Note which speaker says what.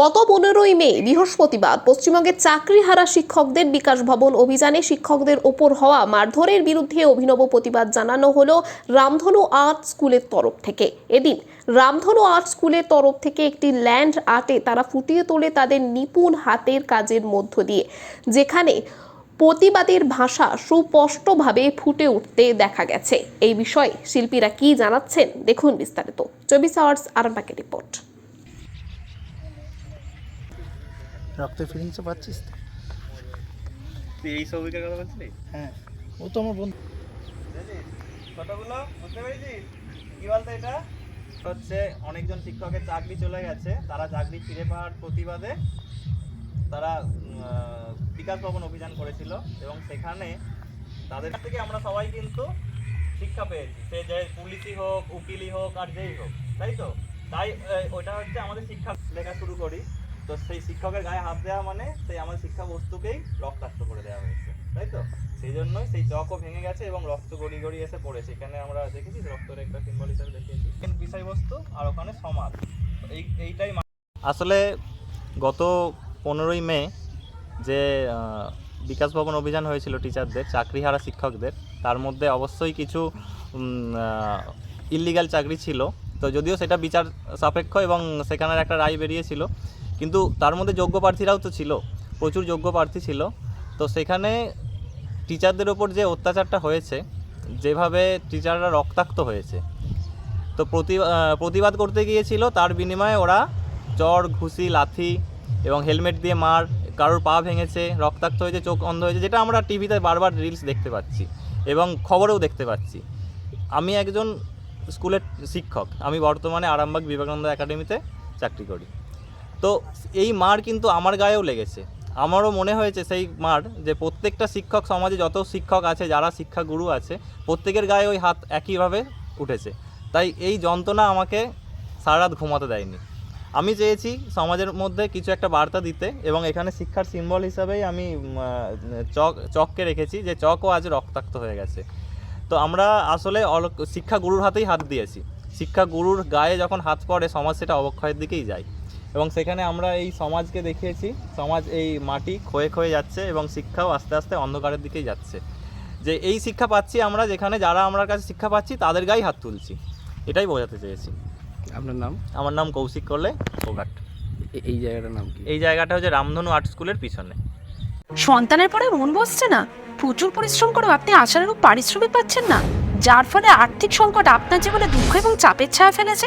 Speaker 1: গত পনেরোই মে, বৃহস্পতিবার পশ্চিমবঙ্গের চাকরিহারা শিক্ষকদের বিকাশ ভবন অভিযানে শিক্ষকদের ওপর হওয়া মারধরের বিরুদ্ধে অভিনব প্রতিবাদ জানানো হলো রামধনু আর্ট স্কুলের তরফ থেকে। এদিন রামধনু আর্ট স্কুলের তরফ থেকে একটি ল্যান্ড আর্টে তারা ফুটিয়ে তোলে তাদের নিপুণ হাতের কাজের মধ্য দিয়ে, যেখানে প্রতিবাদের ভাষা সুস্পষ্টভাবে ফুটে উঠতে দেখা গেছে। এই বিষয়ে শিল্পীরা কি জানাচ্ছেন, দেখুন বিস্তারিত। চব্বিশ আওয়ার্স আরামবাগের রিপোর্ট।
Speaker 2: রক্তের ফিলিংসও পাচ্ছিস তো?
Speaker 3: তুই এই সৌভিকের কথা বলছিলি?
Speaker 2: হ্যাঁ ও তো আমার বন্ধু।
Speaker 3: কতগুলো বুঝতে পেরেছিস? কি বলতো এটা? হচ্ছে অনেকজন শিক্ষকের চাকরি চলে গেছে তারা চাকরি ফিরে পাওয়ার প্রতিবাদে তারা বিকাশ ভবন অভিযান করেছিল এবং সেখানে তাদের কাছ থেকে আমরা সবাই কিন্তু শিক্ষা পেয়েছি। সে যে পুলিশই হোক উকিলই হোক আর যেই হোক তাই তো? তাই ওটা হচ্ছে আমাদের শিক্ষা লেখা শুরু করি। তো সেই শিক্ষকের গায়ে হাত দেওয়া মানে সেই আমার শিক্ষা বস্তুকেই রক্তাক্ত করে দেওয়া হয়েছে, তাই তো? সেই জন্যই সেই চকও ভেঙে গেছে এবং রক্ত গড়ি গড়ি এসে পড়েছে। এখানে আমরা দেখেছি রক্তের একটা সিম্বল হিসেবে দেখিয়েছি। বিষয়বস্তু আর ওখানে সমাজ। এই, এইটাই আসলে গত পনেরোই মে যে বিকাশ ভবন অভিযান হয়েছিল টিচারদের চাকরিহারা শিক্ষকদের, তার মধ্যে অবশ্যই কিছু ইল্লিগাল চাকরি ছিল। তো যদিও সেটা বিচার সাপেক্ষ এবং সেখানের একটা রায় বেরিয়েছিল কিন্তু তার মধ্যে যোগ্য প্রার্থীরাও তো ছিল, প্রচুর যোগ্য প্রার্থী ছিল। তো সেখানে টিচারদের ওপর যে অত্যাচারটা হয়েছে, যেভাবে টিচাররা রক্তাক্ত হয়েছে, তো প্রতি প্রতিবাদ করতে গিয়েছিল, তার বিনিময়ে ওরা চর ঘুষি, লাথি এবং হেলমেট দিয়ে মার, কারোর পা ভেঙেছে, রক্তাক্ত হয়েছে, চোখ অন্ধ হয়েছে, যেটা আমরা টিভিতে বারবার রিলস দেখতে পাচ্ছি এবং খবরেও দেখতে পাচ্ছি। আমি একজন স্কুলের শিক্ষক, আমি বর্তমানে আরামবাগ বিবেকানন্দ একাডেমিতে চাকরি করি। তো এই মার কিন্তু আমার গায়েও লেগেছে। আমারও মনে হয়েছে সেই মার যে প্রত্যেকটা শিক্ষক সমাজে যত শিক্ষক আছে, যারা শিক্ষাগুরু আছে, প্রত্যেকের গায়ে ওই হাত একইভাবে উঠেছে। তাই এই যন্ত্রণা আমাকে সারা রাত ঘুমাতে দেয়নি। আমি চেয়েছি সমাজের মধ্যে কিছু একটা বার্তা দিতে এবং এখানে শিক্ষার সিম্বল হিসাবেই আমি চক, চককে রেখেছি যে চকও আজ রক্তাক্ত হয়ে গেছে। তো আমরা আসলে শিক্ষা গুরুর হাতেই হাত দিয়েছি। শিক্ষা গুরুর গায়ে যখন হাত পড়ে, সমাজ সেটা অবক্ষয়ের দিকেই যায়। এবং সেখানে আমরা এই সমাজকে দেখিয়েছি। সমাজ এই মাটি ক্ষয়ে ক্ষয়ে যাচ্ছে এবং শিক্ষাও আস্তে আস্তে অন্ধকারের দিকেই যাচ্ছে। যে এই শিক্ষা পাচ্ছি আমরা যেখানে যারা আমার কাছে শিক্ষা পাচ্ছি তাদের গায়ে হাত তুলছি। এটাই বোঝাতে চেয়েছি।
Speaker 2: আপনার নাম?
Speaker 3: আমার নাম কৌশিক করলে ওঘাট
Speaker 2: এ- এই জায়গাটার নাম কি?
Speaker 3: এই জায়গাটা হচ্ছে রামধনু আর্ট স্কুলের পিছনে।
Speaker 4: সন্তানের পরে মন বসছে না। প্রচুর পরিশ্রম করেও আপনি আশানুরূপ পারিশ্রমিক পাচ্ছেন না। যার ফলে আর্থিক সংকট আপনার জীবনে দুঃখ এবং চাপের ছায়া ফেলেছে।